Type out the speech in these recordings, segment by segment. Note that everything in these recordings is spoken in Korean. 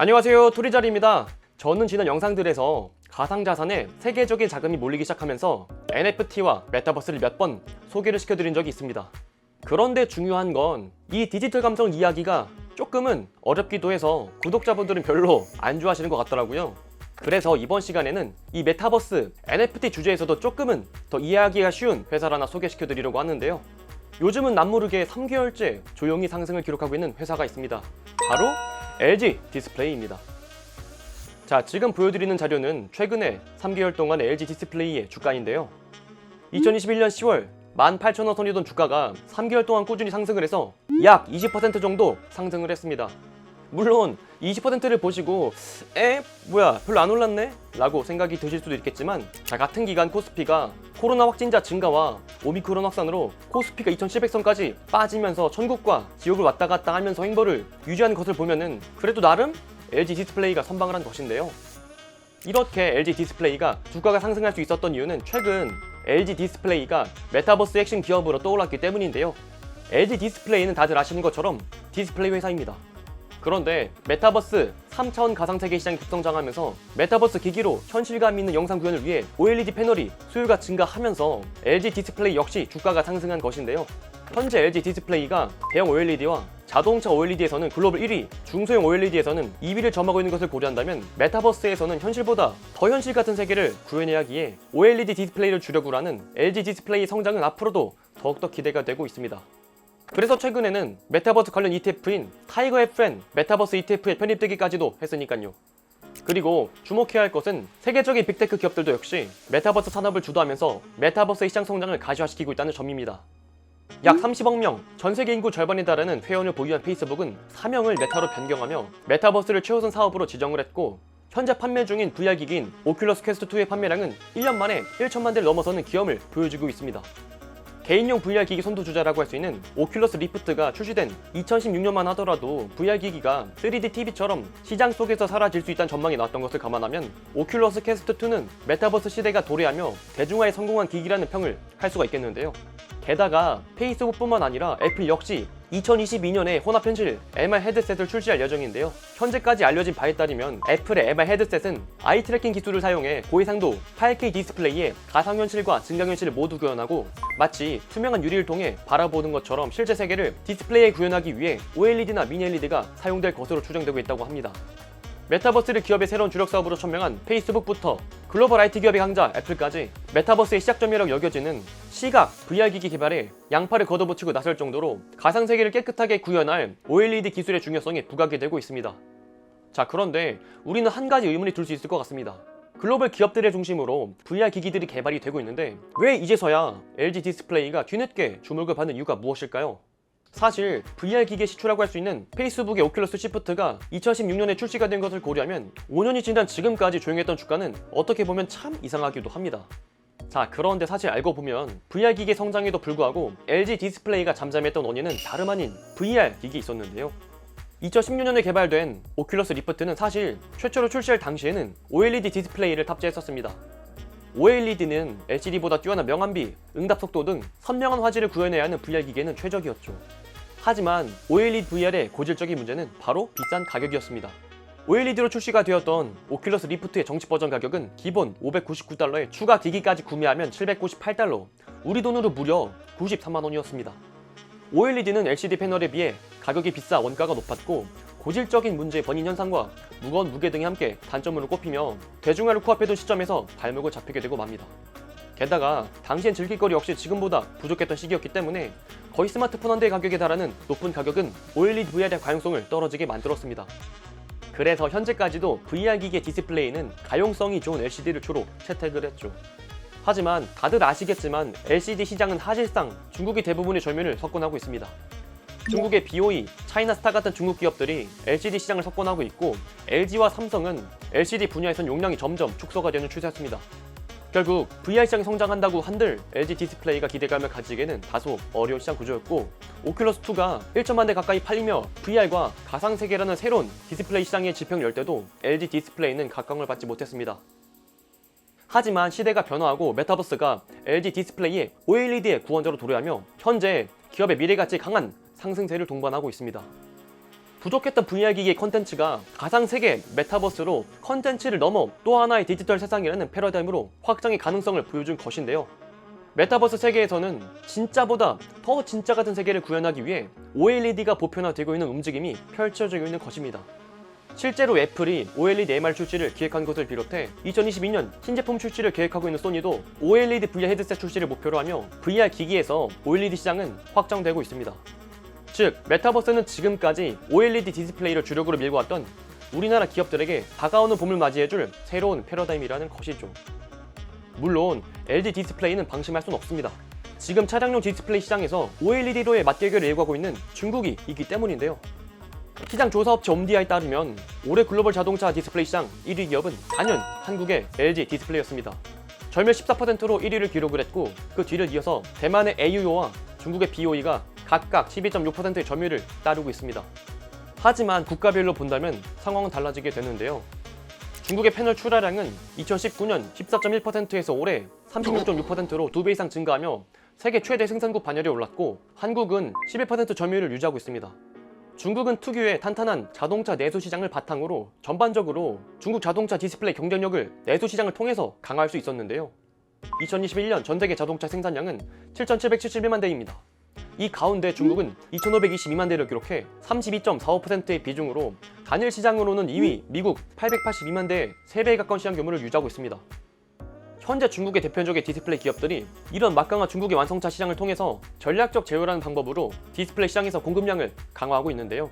안녕하세요. 토리자리입니다. 저는 지난 영상들에서 가상자산에 세계적인 자금이 몰리기 시작하면서 NFT와 메타버스를 몇 번 소개를 시켜드린 적이 있습니다. 그런데 중요한 건 이 디지털 감성 이야기가 조금은 어렵기도 해서 구독자분들은 별로 안 좋아하시는 것 같더라고요. 그래서 이번 시간에는 이 메타버스 NFT 주제에서도 조금은 더 이해하기가 쉬운 회사를 하나 소개시켜 드리려고 하는데요. 요즘은 남모르게 3개월째 조용히 상승을 기록하고 있는 회사가 있습니다. 바로 LG 디스플레이입니다. 자, 지금 보여드리는 자료는 최근에 3개월 동안 LG 디스플레이의 주가인데요. 2021년 10월 18,000원 선이던 주가가 3개월 동안 꾸준히 상승을 해서 약 20% 정도 상승을 했습니다. 물론 20%를 보시고 에? 뭐야 별로 안 올랐네? 라고 생각이 드실 수도 있겠지만 자 같은 기간 코스피가 코로나 확진자 증가와 오미크론 확산으로 코스피가 2700선까지 빠지면서 천국과 지옥을 왔다 갔다 하면서 행보를 유지하는 것을 보면은 그래도 나름 LG 디스플레이가 선방을 한 것인데요. 이렇게 LG 디스플레이가 주가가 상승할 수 있었던 이유는 최근 LG 디스플레이가 메타버스 핵심 기업으로 떠올랐기 때문인데요. LG 디스플레이는 다들 아시는 것처럼 디스플레이 회사입니다. 그런데 메타버스 3차원 가상세계 시장이 급성장하면서 메타버스 기기로 현실감 있는 영상 구현을 위해 OLED 패널이 수요가 증가하면서 LG 디스플레이 역시 주가가 상승한 것인데요. 현재 LG 디스플레이가 대형 OLED와 자동차 OLED에서는 글로벌 1위, 중소형 OLED에서는 2위를 점하고 있는 것을 고려한다면 메타버스에서는 현실보다 더 현실 같은 세계를 구현해야 하기에 OLED 디스플레이를 주력으로 하는 LG 디스플레이 성장은 앞으로도 더욱더 기대가 되고 있습니다. 그래서 최근에는 메타버스 관련 ETF인 타이거 FN 메타버스 ETF에 편입되기까지도 했으니까요. 그리고 주목해야 할 것은 세계적인 빅테크 기업들도 역시 메타버스 산업을 주도하면서 메타버스의 시장 성장을 가시화시키고 있다는 점입니다. 약 30억 명, 전 세계 인구 절반에 달하는 회원을 보유한 페이스북은 사명을 메타로 변경하며 메타버스를 최우선 사업으로 지정을 했고 현재 판매 중인 VR 기기인 오큘러스 퀘스트 2의 판매량은 1년 만에 1천만 대를 넘어서는 기염을 보여주고 있습니다. 개인용 VR 기기 선두주자라고 할 수 있는 오큘러스 리프트가 출시된 2016년만 하더라도 VR 기기가 3D TV처럼 시장 속에서 사라질 수 있다는 전망이 나왔던 것을 감안하면 오큘러스 퀘스트 2는 메타버스 시대가 도래하며 대중화에 성공한 기기라는 평을 할 수가 있겠는데요. 게다가 페이스북뿐만 아니라 애플 역시 2022년에 혼합 현실 MR 헤드셋을 출시할 예정인데요. 현재까지 알려진 바에 따르면 애플의 MR 헤드셋은 아이 트래킹 기술을 사용해 고해상도 8K 디스플레이에 가상현실과 증강현실을 모두 구현하고 마치 투명한 유리를 통해 바라보는 것처럼 실제 세계를 디스플레이에 구현하기 위해 OLED나 미니 LED가 사용될 것으로 추정되고 있다고 합니다. 메타버스를 기업의 새로운 주력 사업으로 천명한 페이스북부터 글로벌 IT 기업의 강자 애플까지 메타버스의 시작점이라고 여겨지는 시각, VR 기기 개발에 양팔을 걷어붙이고 나설 정도로 가상 세계를 깨끗하게 구현할 OLED 기술의 중요성이 부각이 되고 있습니다. 자, 그런데 우리는 한 가지 의문이 들 수 있을 것 같습니다. 글로벌 기업들의 중심으로 VR 기기들이 개발이 되고 있는데 왜 이제서야 LG 디스플레이가 뒤늦게 주목을 받는 이유가 무엇일까요? 사실 VR 기계 시초라고 할 수 있는 페이스북의 오큘러스 시프트가 2016년에 출시가 된 것을 고려하면 5년이 지난 지금까지 조용했던 주가는 어떻게 보면 참 이상하기도 합니다. 자 그런데 사실 알고 보면 VR 기계 성장에도 불구하고 LG 디스플레이가 잠잠했던 원인은 다름 아닌 VR 기기에 있었는데요. 2016년에 개발된 오큘러스 리프트는 사실 최초로 출시할 당시에는 OLED 디스플레이를 탑재했었습니다. OLED는 LCD보다 뛰어난 명암비, 응답 속도 등 선명한 화질을 구현해야 하는 VR 기계는 최적이었죠. 하지만 OLED VR의 고질적인 문제는 바로 비싼 가격이었습니다. OLED로 출시가 되었던 오큘러스 리프트의 정식 버전 가격은 기본 599달러에 추가 기기까지 구매하면 798달러, 우리 돈으로 무려 93만 원이었습니다. OLED는 LCD 패널에 비해 가격이 비싸 원가가 높았고 고질적인 문제의 번인 현상과 무거운 무게 등이 함께 단점으로 꼽히며 대중화를 코앞에 둔 시점에서 발목을 잡히게 되고 맙니다. 게다가 당시엔 즐길 거리 역시 지금보다 부족했던 시기였기 때문에 거의 스마트폰 한 대의 가격에 달하는 높은 가격은 OLED VR의 가용성을 떨어지게 만들었습니다. 그래서 현재까지도 VR 기계 디스플레이는 가용성이 좋은 LCD를 주로 채택을 했죠. 하지만 다들 아시겠지만 LCD 시장은 사실상 중국이 대부분의 점유율을 석권하고 있습니다. 중국의 BOE, 차이나스타 같은 중국 기업들이 LCD 시장을 석권하고 있고 LG와 삼성은 LCD 분야에선 용량이 점점 축소가 되는 추세였습니다. 결국 VR 시장이 성장한다고 한들 LG 디스플레이가 기대감을 가지기에는 다소 어려운 시장 구조였고 오큘러스2가 1천만 대 가까이 팔리며 VR과 가상세계라는 새로운 디스플레이 시장의 지평을 열 때도 LG 디스플레이는 각광을 받지 못했습니다. 하지만 시대가 변화하고 메타버스가 LG 디스플레이의 OLED의 구원자로 도래하며 현재 기업의 미래가치 강한 상승세를 동반하고 있습니다. 부족했던 VR 기기의 컨텐츠가 가상 세계 메타버스로 컨텐츠를 넘어 또 하나의 디지털 세상이라는 패러다임으로 확장의 가능성을 보여준 것인데요. 메타버스 세계에서는 진짜보다 더 진짜 같은 세계를 구현하기 위해 OLED가 보편화되고 있는 움직임이 펼쳐지고 있는 것입니다. 실제로 애플이 OLED MR 출시를 기획한 것을 비롯해 2022년 신제품 출시를 계획하고 있는 소니도 OLED VR 헤드셋 출시를 목표로 하며 VR 기기에서 OLED 시장은 확장되고 있습니다. 즉, 메타버스는 지금까지 OLED 디스플레이를 주력으로 밀고 왔던 우리나라 기업들에게 다가오는 봄을 맞이해줄 새로운 패러다임이라는 것이죠. 물론 LG 디스플레이는 방심할 수는 없습니다. 지금 차량용 디스플레이 시장에서 OLED로의 맞대결을 예고하고 있는 중국이 있기 때문인데요. 시장 조사 업체 옴디아에 따르면 올해 글로벌 자동차 디스플레이 시장 1위 기업은 단연 한국의 LG 디스플레이였습니다. 절멸 14%로 1위를 기록을 했고 그 뒤를 이어서 대만의 AUO와 중국의 BOE가 각각 12.6%의 점유율을 따르고 있습니다. 하지만 국가별로 본다면 상황은 달라지게 되는데요. 중국의 패널 출하량은 2019년 14.1%에서 올해 36.6%로 두배 이상 증가하며 세계 최대 생산국 반열에 올랐고 한국은 11% 점유율을 유지하고 있습니다. 중국은 특유의 탄탄한 자동차 내수 시장을 바탕으로 전반적으로 중국 자동차 디스플레이 경쟁력을 내수 시장을 통해서 강화할 수 있었는데요. 2021년 전 세계 자동차 생산량은 7,771만 대입니다. 이 가운데 중국은 2,522만 대를 기록해 32.45%의 비중으로 단일 시장으로는 2위 미국 882만 대의 3배에 가까운 시장 규모를 유지하고 있습니다. 현재 중국의 대표적인 디스플레이 기업들이 이런 막강한 중국의 완성차 시장을 통해서 전략적 제휴라는 방법으로 디스플레이 시장에서 공급량을 강화하고 있는데요.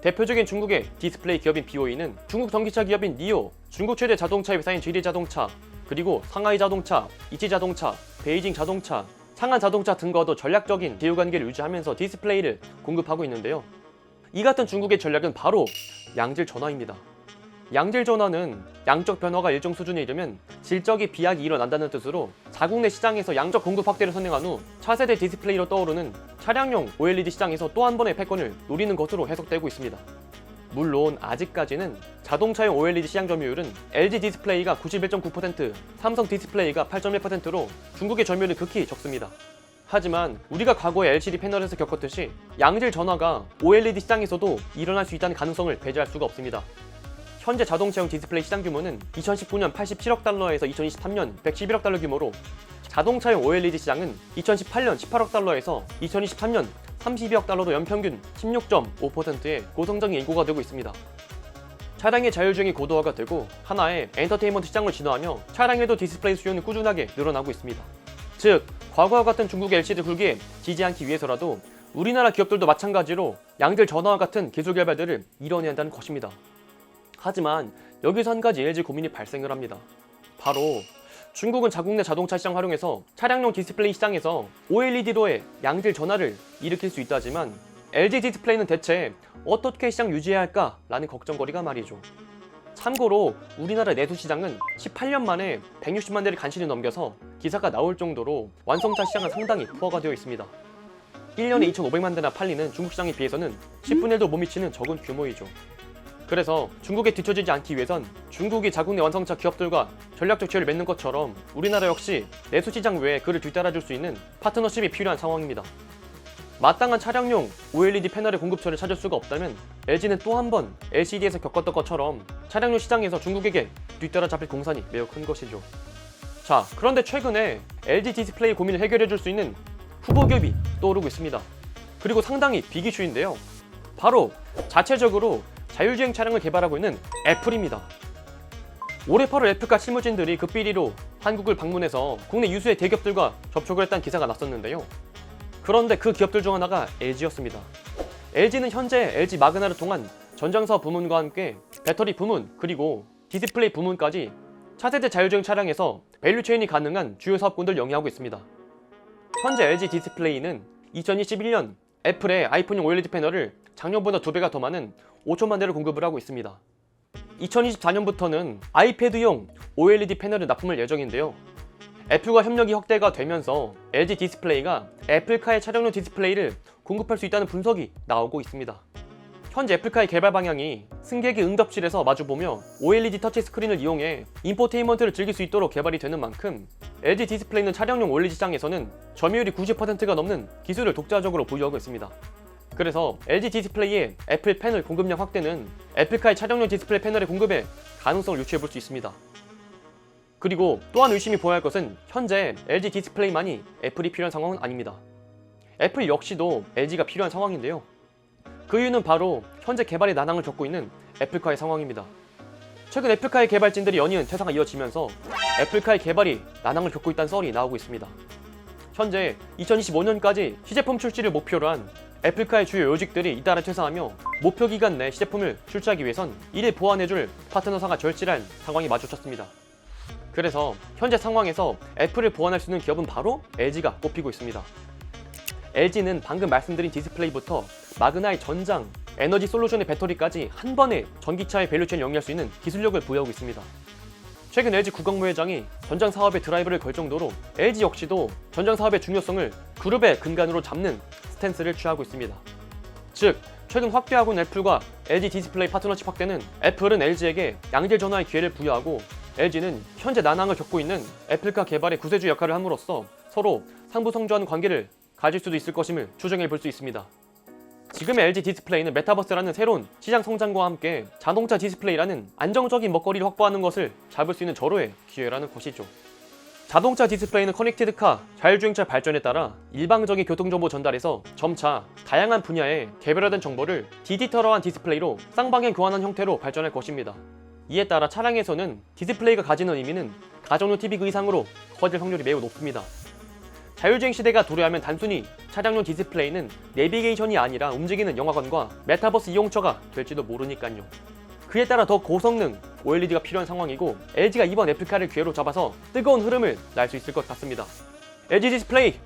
대표적인 중국의 디스플레이 기업인 BOE는 중국 전기차 기업인 니오, 중국 최대 자동차 회사인 GD 자동차, 그리고 상하이 자동차, 이치 자동차, 베이징 자동차, 상한 자동차 등과도 전략적인 제휴 관계를 유지하면서 디스플레이를 공급하고 있는데요. 이 같은 중국의 전략은 바로 양질 전화입니다. 양질 전화는 양적 변화가 일정 수준에 이르면 질적인 비약이 일어난다는 뜻으로 자국 내 시장에서 양적 공급 확대를 선행한 후 차세대 디스플레이로 떠오르는 차량용 OLED 시장에서 또 한 번의 패권을 노리는 것으로 해석되고 있습니다. 물론 아직까지는 자동차용 OLED 시장 점유율은 LG 디스플레이가 91.9%, 삼성 디스플레이가 8.1%로 중국의 점유율은 극히 적습니다. 하지만 우리가 과거에 LCD 패널에서 겪었듯이 양질 전화가 OLED 시장에서도 일어날 수 있다는 가능성을 배제할 수가 없습니다. 현재 자동차용 디스플레이 시장 규모는 2019년 87억 달러에서 2023년 111억 달러 규모로 자동차용 OLED 시장은 2018년 18억 달러에서 2023년 32억 달러로 연평균 16.5%의 고성장의 인구가 되고 있습니다. 차량의 자율주행이 고도화가 되고 하나의 엔터테인먼트 시장을 진화하며 차량에도 디스플레이 수요는 꾸준하게 늘어나고 있습니다. 즉, 과거와 같은 중국의 LCD 굴기에 지지 않기 위해서라도 우리나라 기업들도 마찬가지로 양질 전화와 같은 기술 개발들을 이뤄내야 한다는 것입니다. 하지만 여기서 한 가지 LG 고민이 발생을 합니다. 바로 중국은 자국 내 자동차 시장 활용해서 차량용 디스플레이 시장에서 OLED로의 양질 전화를 일으킬 수 있다지만 LG 디스플레이는 대체 어떻게 시장 유지해야 할까라는 걱정거리가 말이죠. 참고로 우리나라 내수 시장은 18년 만에 160만 대를 간신히 넘겨서 기사가 나올 정도로 완성차 시장은 상당히 포화가 되어 있습니다. 1년에 2,500만 대나 팔리는 중국 시장에 비해서는 10분의 1도 못 미치는 적은 규모이죠. 그래서 중국에 뒤처지지 않기 위해선 중국이 자국 내 완성차 기업들과 전략적 지혜를 맺는 것처럼 우리나라 역시 내수 시장 외에 그를 뒤따라줄 수 있는 파트너십이 필요한 상황입니다. 마땅한 차량용 OLED 패널의 공급처를 찾을 수가 없다면 LG는 또 한 번 LCD에서 겪었던 것처럼 차량용 시장에서 중국에게 뒤따라 잡힐 공산이 매우 큰 것이죠. 자, 그런데 최근에 LG 디스플레이 고민을 해결해 줄 수 있는 후보 기업이 떠오르고 있습니다. 그리고 상당히 비기슈인데요. 바로 자체적으로 자율주행 차량을 개발하고 있는 애플입니다. 올해 8월 애플과 실무진들이 급비리로 한국을 방문해서 국내 유수의 대기업들과 접촉을 했다는 기사가 났었는데요. 그런데 그 기업들 중 하나가 LG였습니다. LG는 현재 LG 마그나를 통한 전장사업 부문과 함께 배터리 부문 그리고 디스플레이 부문까지 차세대 자율주행 차량에서 밸류체인이 가능한 주요 사업군들 영위하고 있습니다. 현재 LG 디스플레이는 2021년 애플의 아이폰용 OLED 패널을 작년보다 2배가 더 많은 5천만 대를 공급을 하고 있습니다. 2024년부터는 아이패드용 OLED 패널을 납품할 예정인데요. 애플과 협력이 확대가 되면서 LG 디스플레이가 애플카의 차량용 디스플레이를 공급할 수 있다는 분석이 나오고 있습니다. 현재 애플카의 개발 방향이 승객이 응답실에서 마주보며 OLED 터치 스크린을 이용해 인포테인먼트를 즐길 수 있도록 개발이 되는 만큼 LG 디스플레이는 차량용 OLED 시장에서는 점유율이 90%가 넘는 기술을 독자적으로 보유하고 있습니다. 그래서 LG 디스플레이의 애플 패널 공급량 확대는 애플카의 차량용 디스플레이 패널의 공급에 가능성을 유추해 볼 수 있습니다. 그리고 또한 의심이 보여야 할 것은 현재 LG 디스플레이만이 애플이 필요한 상황은 아닙니다. 애플 역시도 LG가 필요한 상황인데요. 그 이유는 바로 현재 개발의 난항을 겪고 있는 애플카의 상황입니다. 최근 애플카의 개발진들이 연이은 퇴사가 이어지면서 애플카의 개발이 난항을 겪고 있다는 썰이 나오고 있습니다. 현재 2025년까지 시제품 출시를 목표로 한 애플카의 주요 요직들이 잇따라 퇴사하며 목표 기간 내 시제품을 출시하기 위해선 이를 보완해줄 파트너사가 절실한 상황이 마주쳤습니다. 그래서 현재 상황에서 애플을 보완할 수 있는 기업은 바로 LG가 꼽히고 있습니다. LG는 방금 말씀드린 디스플레이부터 마그나의 전장, 에너지 솔루션의 배터리까지 한 번에 전기차의 밸류체인을 영위할 수 있는 기술력을 부여하고 있습니다. 최근 LG 국영무 회장이 전장 사업의 드라이브를 걸 정도로 LG 역시도 전장 사업의 중요성을 그룹의 근간으로 잡는 스탠스를 취하고 있습니다. 즉, 최근 확대하고 있는 애플과 LG 디스플레이 파트너십 확대는 애플은 LG에게 양질 전화의 기회를 부여하고 LG는 현재 난항을 겪고 있는 애플카 개발의 구세주 역할을 함으로써 서로 상부성조하는 관계를 가질 수도 있을 것임을 추정해 볼 수 있습니다. 지금의 LG 디스플레이는 메타버스라는 새로운 시장 성장과 함께 자동차 디스플레이라는 안정적인 먹거리를 확보하는 것을 잡을 수 있는 절호의 기회라는 것이죠. 자동차 디스플레이는 커넥티드 카, 자율주행차 발전에 따라 일방적인 교통정보 전달에서 점차 다양한 분야의 개별화된 정보를 디지털화한 디스플레이로 쌍방향 교환한 형태로 발전할 것입니다. 이에 따라 차량에서는 디스플레이가 가지는 의미는 가정용 TV 그 이상으로 커질 확률이 매우 높습니다. 자율주행 시대가 도래하면 단순히 차량용 디스플레이는 내비게이션이 아니라 움직이는 영화관과 메타버스 이용처가 될지도 모르니까요. 그에 따라 더 고성능 OLED가 필요한 상황이고 LG가 이번 애플카를 기회로 잡아서 뜨거운 흐름을 날 수 있을 것 같습니다. LG 디스플레이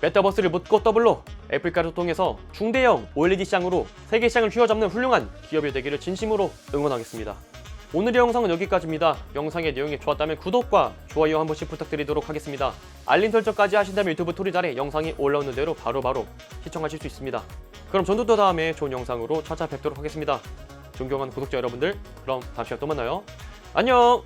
메타버스를 묻고 더블로 애플카를 통해서 중대형 OLED 시장으로 세계 시장을 휘어잡는 훌륭한 기업이 되기를 진심으로 응원하겠습니다. 오늘의 영상은 여기까지입니다. 영상의 내용이 좋았다면 구독과 좋아요 한 번씩 부탁드리도록 하겠습니다. 알림 설정까지 하신다면 유튜브 토리달에 영상이 올라오는 대로 바로 바로 시청하실 수 있습니다. 그럼 전도 또 다음에 좋은 영상으로 찾아뵙도록 하겠습니다. 존경하는 구독자 여러분들, 그럼 다음 시간에 또 만나요. 안녕!